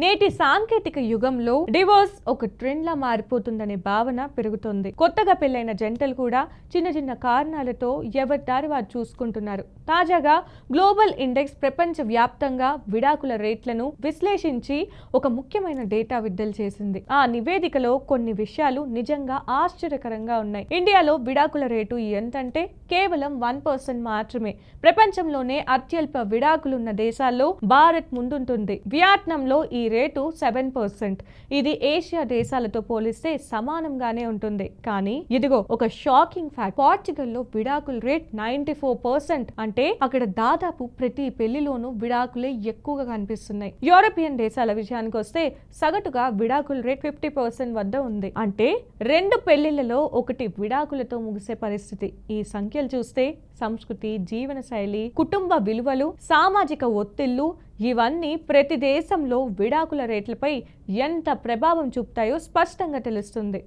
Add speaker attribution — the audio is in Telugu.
Speaker 1: నేటి సాంకేతిక యుగంలో డివోర్స్ ఒక ట్రెండ్ లా మారిపోతుందనే భావన పెరుగుతోంది. కొత్తగా పెళ్ళైన జంటలు కూడా చిన్న చిన్న కారణాలతో ఎవరిదారి వారు చూసుకుంటున్నారు. తాజాగా గ్లోబల్ ఇండెక్స్ ప్రపంచ వ్యాప్తంగా విడాకుల రేట్లను విశ్లేషించి ఒక ముఖ్యమైన డేటా విడుదల చేసింది. ఆ నివేదికలో కొన్ని విషయాలు నిజంగా ఆశ్చర్యకరంగా ఉన్నాయి. ఇండియాలో విడాకుల రేటు ఎంతంటే కేవలం వన్ పర్సెంట్ మాత్రమే. ప్రపంచంలోనే అత్యల్ప విడాకులున్న దేశాల్లో భారత్ ముందుంటుంది. వియత్నాంలో ఈ రేటు సెవెన్ పర్సెంట్. ఇది ఏషియా దేశాలతో పోలిస్తే సమానంగానే ఉంటుంది. కానీ ఇదిగో ఒక షాకింగ్ ఫ్యాక్ట్. పోర్చుగల్లో విడాకుల రేట్ నైన్టీ ఫోర్ పర్సెంట్ అంటే అక్కడ దాదాపు ప్రతి పెళ్ళిలోనూ విడాకులే ఎక్కువగా కనిపిస్తున్నాయి. యూరోపియన్ దేశాల విషయానికి వస్తే సగటుగా విడాకుల రేట్ ఫిఫ్టీ పర్సెంట్ వద్ద ఉంది. అంటే రెండు పెళ్ళిళ్ళలో ఒకటి విడాకులతో ముగిసే పరిస్థితి. ఈ సంఖ్యలు చూస్తే సంస్కృతి జీవన శైలి కుటుంబ విలువలు సామాజిక ఒత్తిళ్ళు ఇవన్నీ ప్రతి దేశంలో విడాకుల రేట్లపై ఎంత ప్రభావం చూపుతాయో స్పష్టంగా తెలుస్తుంది.